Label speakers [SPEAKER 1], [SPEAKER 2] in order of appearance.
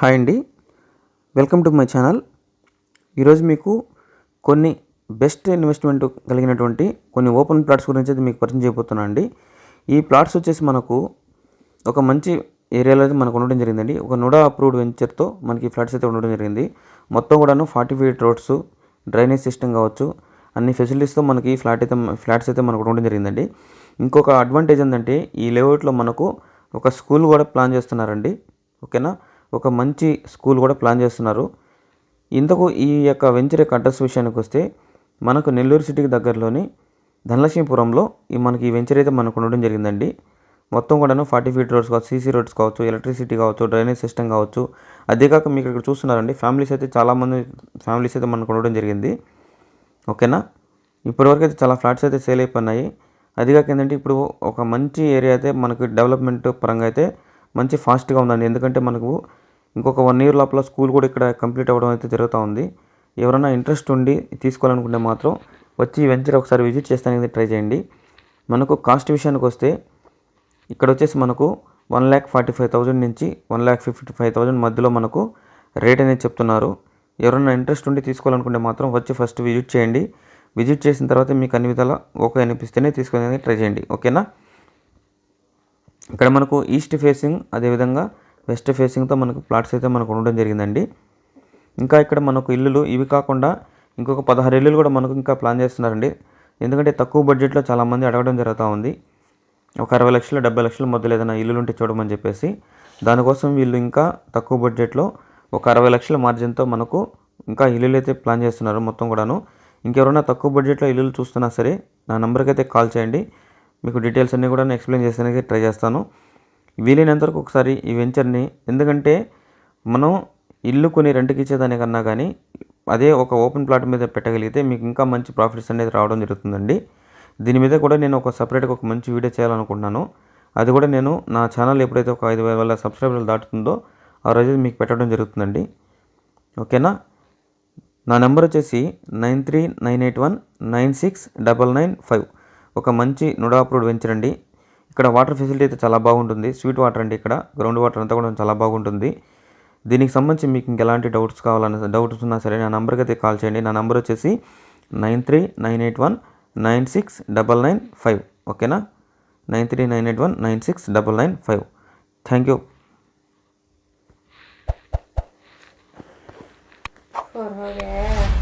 [SPEAKER 1] Hi అండి. Welcome to my channel. ఈరోజు మీకు కొన్ని బెస్ట్ ఇన్వెస్ట్మెంట్ కలిగినటువంటి కొన్ని ఓపెన్ ప్లాట్స్ గురించి అయితే మీకు పరిచయం చేయబోతున్నాను అండి. ఈ ప్లాట్స్ వచ్చేసి మనకు ఒక మంచి ఏరియాలో అయితే మనకు ఉండడం జరిగిందండి. ఒక నోడా అప్రూవ్డ్ వెంచర్తో మనకి ఫ్లాట్స్ అయితే ఉండడం జరిగింది. మొత్తం కూడాను forty feet roads drainage system కావచ్చు అన్ని ఫెసిలిటీస్తో మనకి ఫ్లాట్ అయితే ఫ్లాట్స్ అయితే మనకు ఉండడం జరిగిందండి. ఇంకొక అడ్వాంటేజ్ ఏంటంటే ఈ లేఅవుట్లో మనకు ఒక స్కూల్ కూడా ప్లాన్ చేస్తున్నారండి. ఓకేనా? ఒక మంచి స్కూల్ కూడా ప్లాన్ చేస్తున్నారు. ఇంతకు ఈ యొక్క వెంచర్ యొక్క అడ్రస్ విషయానికి వస్తే మనకు నెల్లూరు సిటీకి దగ్గరలోని ధనలక్ష్మీపురంలో ఈ మనకి ఈ వెంచర్ అయితే మనకు ఉండడం జరిగిందండి. మొత్తం కూడాను ఫార్టీ ఫీట్ రోడ్స్ కావచ్చు సీసీ రోడ్స్ కావచ్చు ఎలక్ట్రిసిటీ కావచ్చు డ్రైనేజ్ సిస్టమ్ కావచ్చు. అదే కాక మీకు ఇక్కడ చూస్తున్నారండి ఫ్యామిలీస్ అయితే చాలామంది ఫ్యామిలీస్ అయితే మనకు ఉండడం జరిగింది. ఓకేనా? ఇప్పటివరకు అయితే చాలా ఫ్లాట్స్ అయితే సేల్ అయిపోయినాయి. అది కాక ఏంటంటే ఇప్పుడు ఒక మంచి ఏరియా అయితే మనకు డెవలప్మెంట్ పరంగా అయితే మంచి ఫాస్ట్గా ఉందండి. ఎందుకంటే మనకు ఇంకొక వన్ ఇయర్ లోపల స్కూల్ కూడా ఇక్కడ కంప్లీట్ అవ్వడం అయితే జరుగుతూ ఉంది. ఎవరైనా ఇంట్రెస్ట్ ఉండి తీసుకోవాలనుకుంటే మాత్రం వచ్చి వెంచర్ ఒకసారి విజిట్ చేస్తానికి ట్రై చేయండి. మనకు కాస్ట్ విషయానికి వస్తే ఇక్కడ వచ్చేసి మనకు one lakh forty five thousand నుంచి one lakh fifty five thousand మధ్యలో మనకు రేట్ అనేది చెప్తున్నారు. ఎవరైనా ఇంట్రెస్ట్ ఉండి తీసుకోవాలనుకుంటే మాత్రం వచ్చి ఫస్ట్ విజిట్ చేయండి. విజిట్ చేసిన తర్వాత మీకు అన్ని విధాలా ఓకే అనిపిస్తేనే తీసుకునేది ట్రై చేయండి. ఓకేనా ఇక్కడ మనకు ఈస్ట్ ఫేసింగ్ అదేవిధంగా వెస్ట్ ఫేసింగ్తో మనకు ప్లాట్స్ అయితే మనకు ఉండడం జరిగిందండి. ఇంకా ఇక్కడ మనకు ఇల్లులు ఇవి కాకుండా ఇంకొక పదహారు ఇల్లులు కూడా మనకు ఇంకా ప్లాన్ చేస్తున్నారండి. ఎందుకంటే తక్కువ బడ్జెట్లో చాలామంది అడగడం జరుగుతూ ఉంది. ఒక అరవై లక్షలు డెబ్బై లక్షల మధ్యలో ఏదైనా ఇల్లులు ఉంటే చూడమని చెప్పేసి. దానికోసం వీళ్ళు ఇంకా తక్కువ బడ్జెట్లో ఒక అరవై లక్షల మార్జిన్తో మనకు ఇంకా ఇల్లులు అయితే ప్లాన్ చేస్తున్నారు మొత్తం కూడాను. ఇంకెవరైనా తక్కువ బడ్జెట్లో ఇల్లులు చూస్తున్నా సరే నా నెంబర్కి అయితే కాల్ చేయండి. మీకు డీటెయిల్స్ అన్నీ కూడా నేను ఎక్స్ప్లెయిన్ చేసేందుకు ట్రై చేస్తాను. వీలైనంత వరకు ఒకసారి ఈ వెంచర్ని ఎందుకంటే మనం ఇల్లు కొని రెంట్కి ఇచ్చేదానికన్నా కానీ అదే ఒక ఓపెన్ ప్లాట్ మీద పెట్టగలిగితే మీకు ఇంకా మంచి ప్రాఫిట్స్ అనేది రావడం జరుగుతుందండి. దీని మీద కూడా నేను ఒక సపరేట్గా ఒక మంచి వీడియో చేయాలనుకుంటున్నాను. అది కూడా నేను నా ఛానల్ ఎప్పుడైతే ఒక ఐదు వేల సబ్స్క్రైబర్లు దాటుతుందో ఆ రోజు మీకు పెట్టడం జరుగుతుందండి. ఓకేనా? నా నెంబర్ వచ్చేసి nine three nine eight one nine six double nine five. ఒక మంచి నుడా అప్రూవ్డ్ వెంచర్ అండి. ఇక్కడ వాటర్ ఫెసిలిటీ అయితే చాలా బాగుంటుంది. స్వీట్ వాటర్ అండి ఇక్కడ. గ్రౌండ్ వాటర్ అంతా కూడా చాలా బాగుంటుంది. దీనికి సంబంధించి మీకు ఇంకా ఎలాంటి డౌట్స్ కావాలన్న డౌట్స్ ఉన్నా సరే నా నెంబర్కి అయితే కాల్ చేయండి. నా నెంబర్ వచ్చేసి nine three nine eight one nine six double nine five. ఓకేనా? Nine three nine eight one nine six double nine five. Thank you. Oh, yeah.